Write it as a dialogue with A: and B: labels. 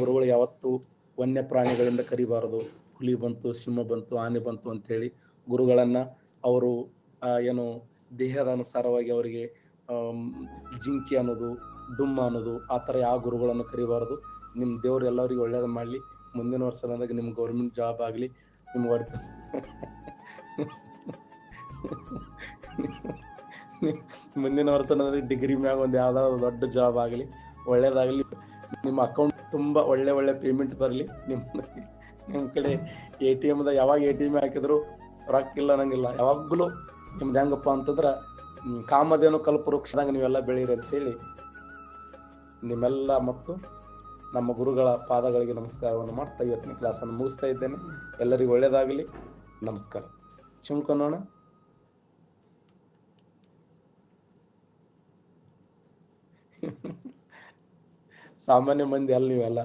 A: ಗುರುಗಳು ಯಾವತ್ತು ವನ್ಯ ಪ್ರಾಣಿಗಳಿಂದ ಕರಿಬಾರದು. ಹುಲಿ ಬಂತು, ಸಿಂಹ ಬಂತು, ಆನೆ ಬಂತು ಅಂತೇಳಿ ಗುರುಗಳನ್ನ ಅವರು ಏನು ದೇಹದ ಅನುಸಾರವಾಗಿ ಅವರಿಗೆ ಜಿಂಕಿ ಅನ್ನೋದು, ಡುಮ್ಮ ಅನ್ನೋದು, ಆ ಥರ ಯಾವ ಗುರುಗಳನ್ನು ಕರಿಬಾರದು. ನಿಮ್ಮ ದೇವ್ರು ಎಲ್ಲರಿಗೂ ಒಳ್ಳೇದು ಮಾಡಲಿ. ಮುಂದಿನ ವರ್ಷದಾಗ ನಿಮ್ಮ ಗೌರ್ಮೆಂಟ್ ಜಾಬ್ ಆಗಲಿ ನಿಮ್ಗೆ ಹೊಡೆತ ಮುಂದಿನ ವರ್ಷ ಡಿಗ್ರಿ ಮ್ಯಾಗ ಒಂದು ಯಾವ್ದಾದ್ರು ದೊಡ್ಡ ಜಾಬ್ ಆಗಲಿ, ಒಳ್ಳೇದಾಗಲಿ. ನಿಮ್ಮ ಅಕೌಂಟ್ ತುಂಬಾ ಒಳ್ಳೆ ಒಳ್ಳೆ ಪೇಮೆಂಟ್ ಬರಲಿ. ನಿಮ್ಮ ನಿಮ್ಮ ಕಡೆ ಎ ಟಿ ಎಮ್ದಾಗ ಯಾವಾಗ ಎ ಟಿ ಎಂ ಹಾಕಿದ್ರು ರೊಕ್ಕ ಇಲ್ಲ ಅನ್ನಂಗಿಲ್ಲ. ಯಾವಾಗಲೂ ನಿಮ್ದು ಹೆಂಗಪ್ಪ ಅಂತಂದ್ರ ಕಾಮಧೇನು ಕಲ್ಪವೃಕ್ಷದಾಗ ನೀವೆಲ್ಲ ಬೆಳೀರಿ ಅಂತೇಳಿ ನಿಮ್ಮೆಲ್ಲ ಮತ್ತು ನಮ್ಮ ಗುರುಗಳ ಪಾದಗಳಿಗೆ ನಮಸ್ಕಾರವನ್ನು ಮಾಡ್ತಾ ಇವತ್ತಿನ ಕ್ಲಾಸನ್ನು ಮುಗಿಸ್ತಾ ಇದ್ದೇನೆ. ಎಲ್ಲರಿಗೂ ಒಳ್ಳೇದಾಗಲಿ. ನಮಸ್ಕಾರ. ಚಿಮ್ಕೊನೋಣ. సామాన్య మంది వెళ్ళని వెళ్ళ